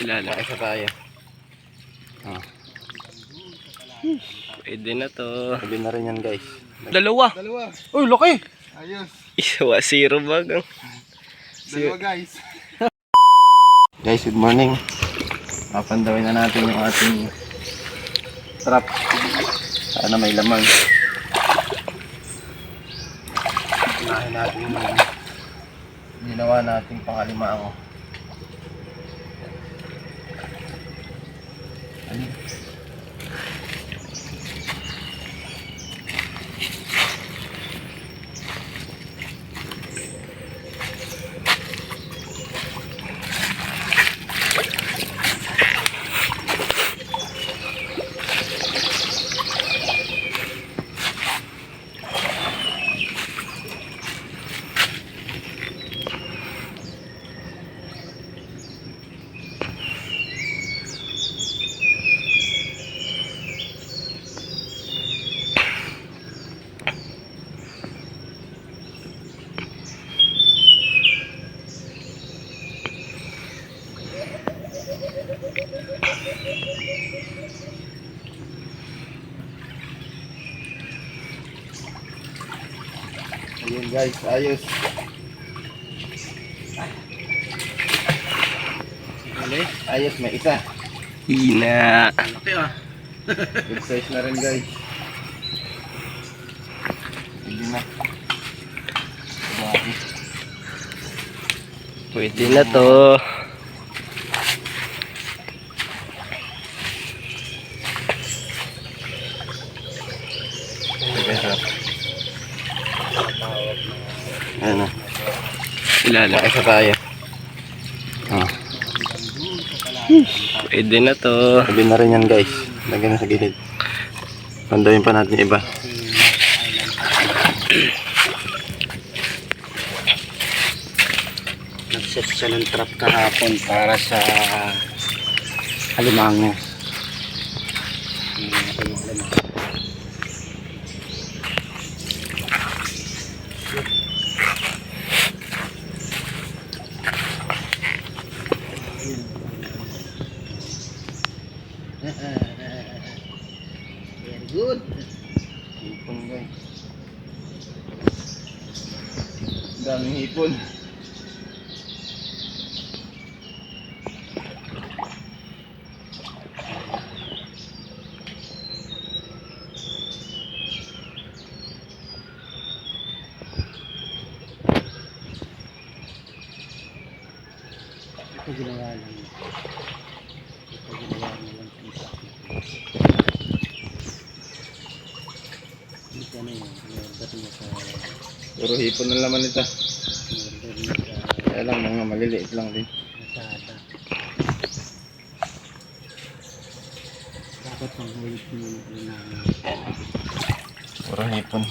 Ilalim. Isa tayo. Ah, Pwede na to. sabi na rin yan guys. Dalawa. Dalawa. Uy, laki! Ayos. Isawa zero bag. Dalawa guys. Guys, good morning. Papandawin na natin yung ating trap. Sana may laman. Unahin natin yung ginawa nating pangalimango. Ano? Guys, ayos. Ayos, may isa. Hina. Laki ah. Good size na rin guys. Hindi na. Pwede na to. Ano? Ilalim. Isa tayo. Ah, Pwede na to. sabi na rin yan guys. Lagyan na sa gilid. Pandawin pa natin iba. Nag-set siya ng trap kahapon para sa alimango. Very good. Hipon guys. Daming hipon. Ito ginawa lang. Ito ginawa na lang sa isa. Ito na yun. Order niya sa... Puro hipon na laman ito. Kaya lang mga maliliit lang din. Lazada. Dapat pang hulit mo namin. Puro hipon.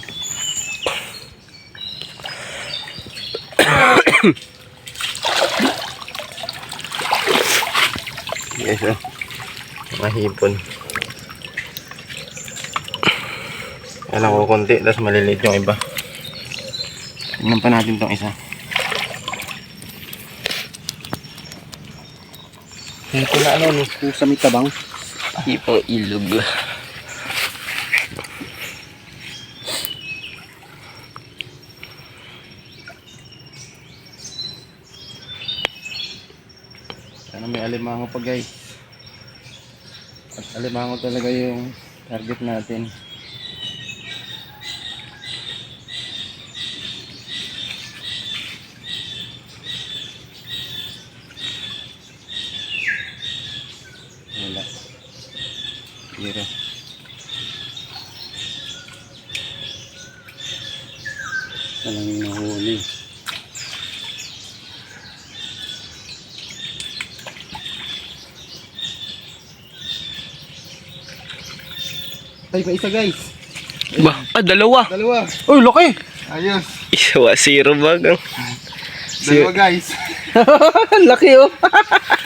Yes, oh. Mga hipon. Kaya lang ko konti, tapos maliliit yung iba. Tingnan pa natin tong isa. Hipon na ano, no? Kung sa may tabang, Ipang ilog. Sana may alimango pa guys. At alimango talaga yung target natin. Wala. Zero. walang nahuli. Ay, pa isa guys. Ba, ah, dalawa. Dalawa. Uy, laki. Ayos. Isawa zero bag. ang- Dalawa guys. Laki oh.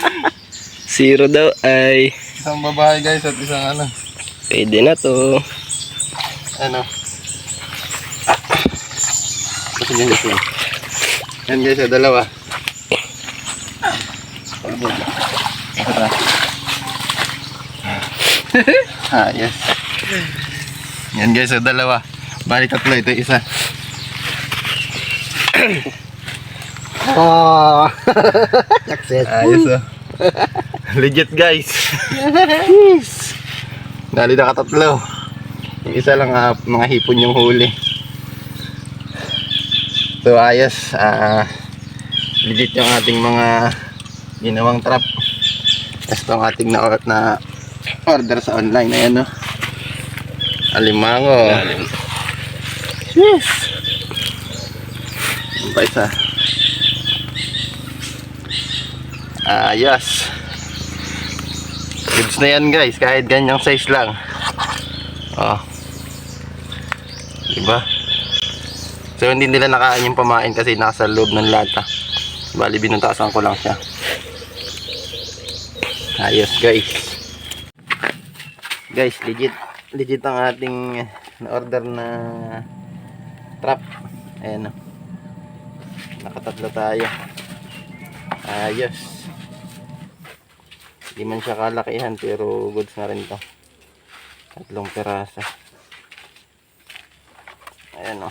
Zero daw ay. Isang babae guys at isang ano. Pwede na to. Ano? Kasi yan guys yan. Guys, ah, dalawa. Tara. ah, yes. Yan guys, so dalawa. Bali tatlo, ito isa. Oh! Success. Ayos oh. Legit guys. Dali na katatlo. Yung isa lang ah, mga hipon yung huli. So ayos. Ah, legit yung ating mga ginawang trap. Ito ang ating na, na order sa online. Ayan no. Alimango. Yes. Ang pa isa. Ayos. Goods na yan guys, kahit ganyang size lang. Oh. Diba? So hindi nila nakain yung pamain kasi nasa loob ng lata. Bali binutasan ko lang siya. Ayos guys. Guys, legit legit ang ating na-order na trap. Ayan o. Nakatatlo tayo. Ayos. Hindi man siya kalakihan pero goods na rin to. Tatlong peraso. Ayan o.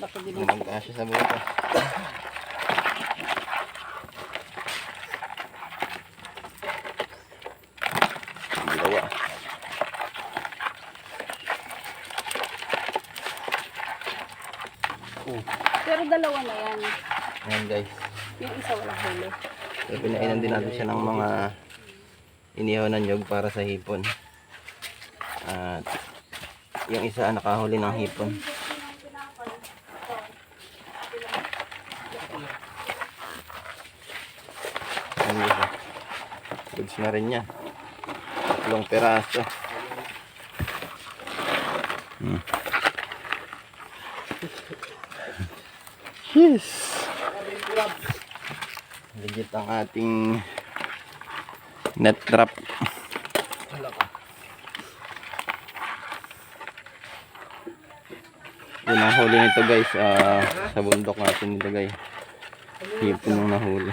Baka Hindi ginagawa. magkasya sa butas. Dalawa. Pero dalawa na yan. Ayan guys. Yung isa walang huli. So, pinainan din natin siya ng mga inihaw na nyog para sa hipon. At yung isa nakahuli ng hipon. Goods na rin niya. Tatlong peraso. Hmm. Yes. Legit ang ating net trap. Yun ang nito guys. ah, sa bundok natin nilagay. Hipon yung nahuli.